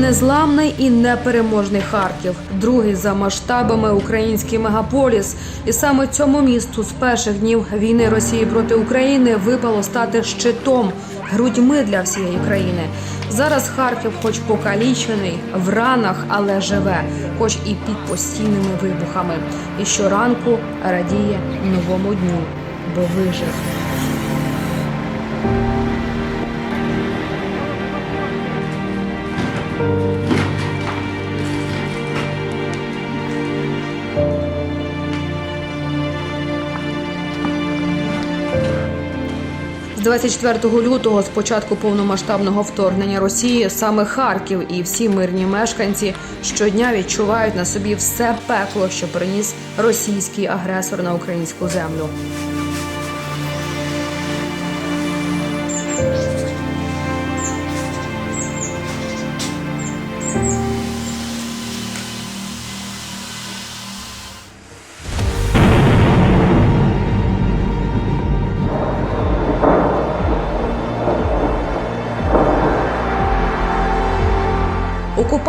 Незламний і непереможний Харків, другий за масштабами український мегаполіс. І саме цьому місту з перших днів війни Росії проти України випало стати щитом, грудьми для всієї країни. Зараз Харків, хоч покалічений, в ранах, але живе, хоч і під постійними вибухами. І щоранку радіє новому дню, бо вижив. 24 лютого, з початку повномасштабного вторгнення Росії, саме Харків і всі мирні мешканці щодня відчувають на собі все пекло, що приніс російський агресор на українську землю.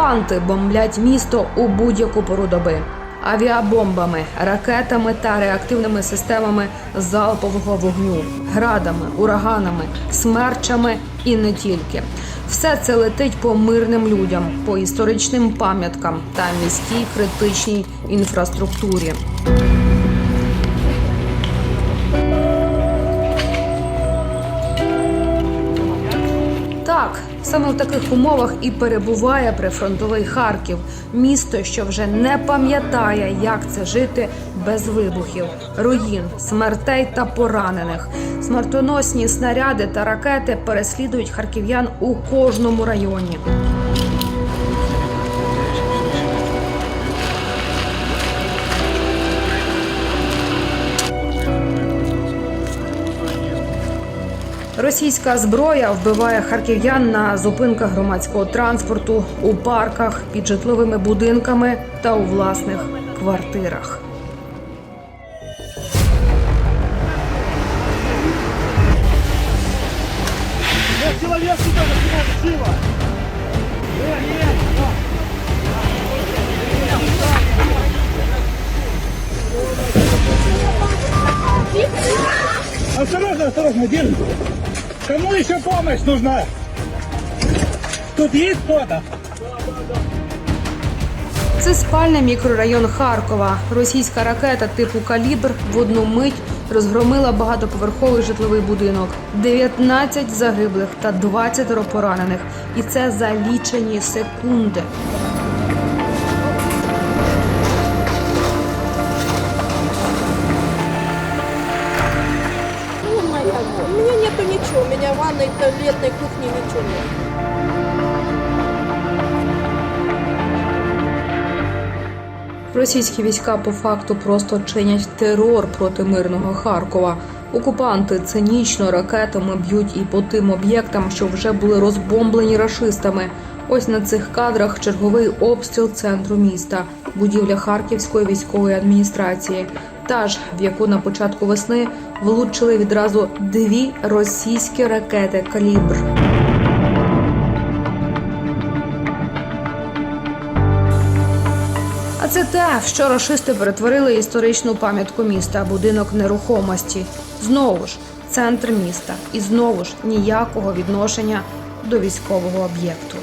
Окупанти бомблять місто у будь-яку пору доби. Авіабомбами, ракетами та реактивними системами залпового вогню, градами, ураганами, смерчами і не тільки. Все це летить по мирним людям, по історичним пам'яткам та міській критичній інфраструктурі. Саме в таких умовах і перебуває прифронтовий Харків, місто, що вже не пам'ятає, як це жити без вибухів, руїн, смертей та поранених. Смертоносні снаряди та ракети переслідують харків'ян у кожному районі. Російська зброя вбиває харків'ян на зупинках громадського транспорту, у парках, під житловими будинками та у власних квартирах. Человек сюда, живо! Осторожно, осторожно, держи. Кому еще помощь нужна? Тут есть кто-то? Це спальний мікрорайон Харкова. Російська ракета типу Калібр в одну мить розгромила багатоповерховий житловий будинок. 19 загиблих та 20 поранених. І це за лічені секунди. Ванной, туалетной, кухни ничего нет. Російські війська по факту просто чинять терор проти мирного Харкова. Окупанти цинічно ракетами б'ють і по тим об'єктам, що вже були розбомблені рашистами. Ось на цих кадрах черговий обстріл центру міста, будівля Харківської військової адміністрації, та в яку на початку весни влучили відразу дві російські ракети калібр. А це те, що рашисти перетворили історичну пам'ятку міста, будинок нерухомості. Знову ж центр міста, і знову ж ніякого відношення до військового об'єкту.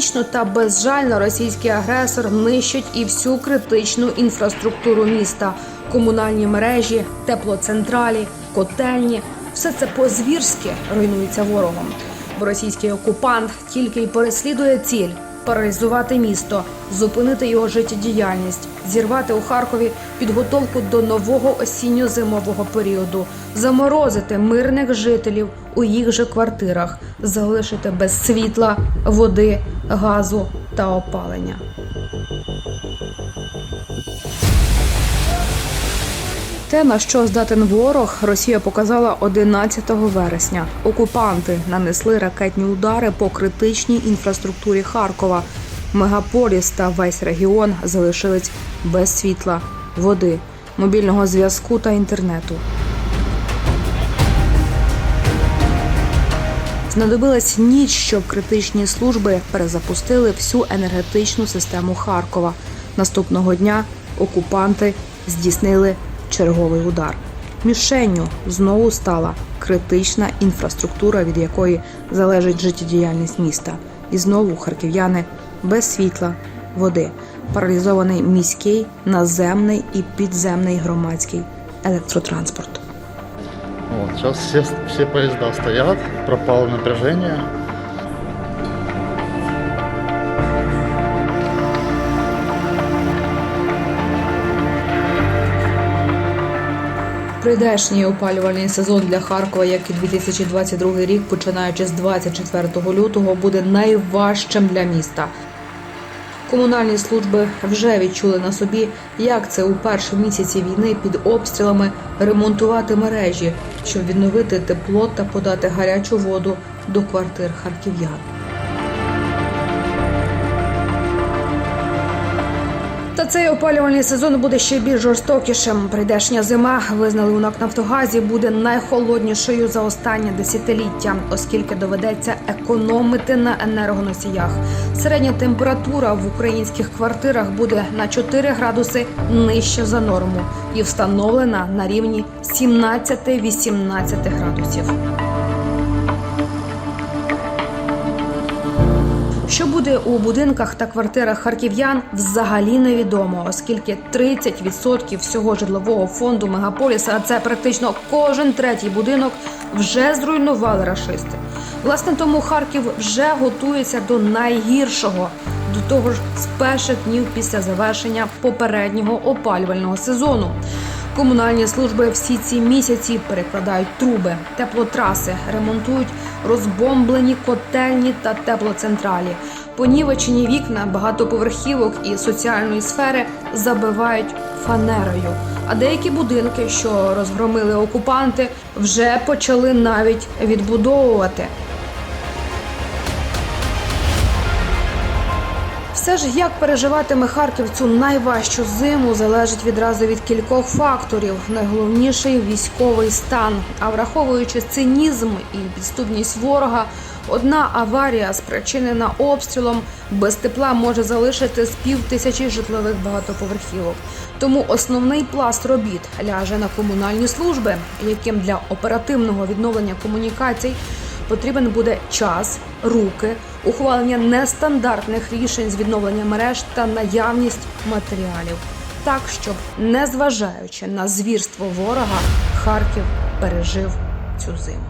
Цинічно та безжально російський агресор нищить і всю критичну інфраструктуру міста, комунальні мережі, теплоцентралі, котельні. Все це по-звірськи руйнується ворогом. Бо російський окупант тільки й переслідує ціль паралізувати місто, зупинити його життєдіяльність, зірвати у Харкові підготовку до нового осінньо-зимового періоду, заморозити мирних жителів у їх же квартирах, залишити без світла, води, газу та опалення. Те, на що здатен ворог, Росія показала 11 вересня. Окупанти нанесли ракетні удари по критичній інфраструктурі Харкова. Мегаполіс та весь регіон залишились без світла, води, мобільного зв'язку та інтернету. Знадобилась ніч, щоб критичні служби перезапустили всю енергетичну систему Харкова. Наступного дня окупанти здійснили черговий удар. Мішенню знову стала критична інфраструктура, від якої залежить життєдіяльність міста. І знову харків'яни без світла, води, паралізований міський, наземний і підземний громадський електротранспорт. Вот, сейчас все, все поезда стоят, пропало напряжение. Прийдешній опалювальний сезон для Харкова, як і 2022 рік, починаючи з 24 лютого, буде найважчим для міста. Комунальні служби вже відчули на собі, як це у перші місяці війни під обстрілами ремонтувати мережі, щоб відновити тепло та подати гарячу воду до квартир харків'ян. Цей опалювальний сезон буде ще більш жорстокішим. Прийдешня зима визнали у НАК Нафтогазі буде найхолоднішою за останнє десятиліття, оскільки доведеться економити на енергоносіях. Середня температура в українських квартирах буде на 4 градуси нижче за норму і встановлена на рівні 17-18 градусів. Що буде у будинках та квартирах харків'ян, взагалі невідомо, оскільки 30% всього житлового фонду мегаполіса, а це практично кожен третій будинок, вже зруйнували рашисти. Власне, тому Харків вже готується до найгіршого, до того ж з перших днів після завершення попереднього опалювального сезону. Комунальні служби всі ці місяці перекладають труби, теплотраси, ремонтують розбомблені котельні та теплоцентралі. Понівечені вікна багатоповерхівок і соціальної сфери забивають фанерою. А деякі будинки, що розгромили окупанти, вже почали навіть відбудовувати. Все ж як переживатиме Харків цю найважчу зиму залежить відразу від кількох факторів. Найголовніший військовий стан. А враховуючи цинізм і підступність ворога, одна аварія, спричинена обстрілом, без тепла може залишити з пів тисячі житлових багатоповерхівок. Тому основний пласт робіт ляже на комунальні служби, яким для оперативного відновлення комунікацій потрібен буде час, руки, ухвалення нестандартних рішень з відновлення мереж та наявність матеріалів. Так, щоб, незважаючи на звірство ворога, Харків пережив цю зиму.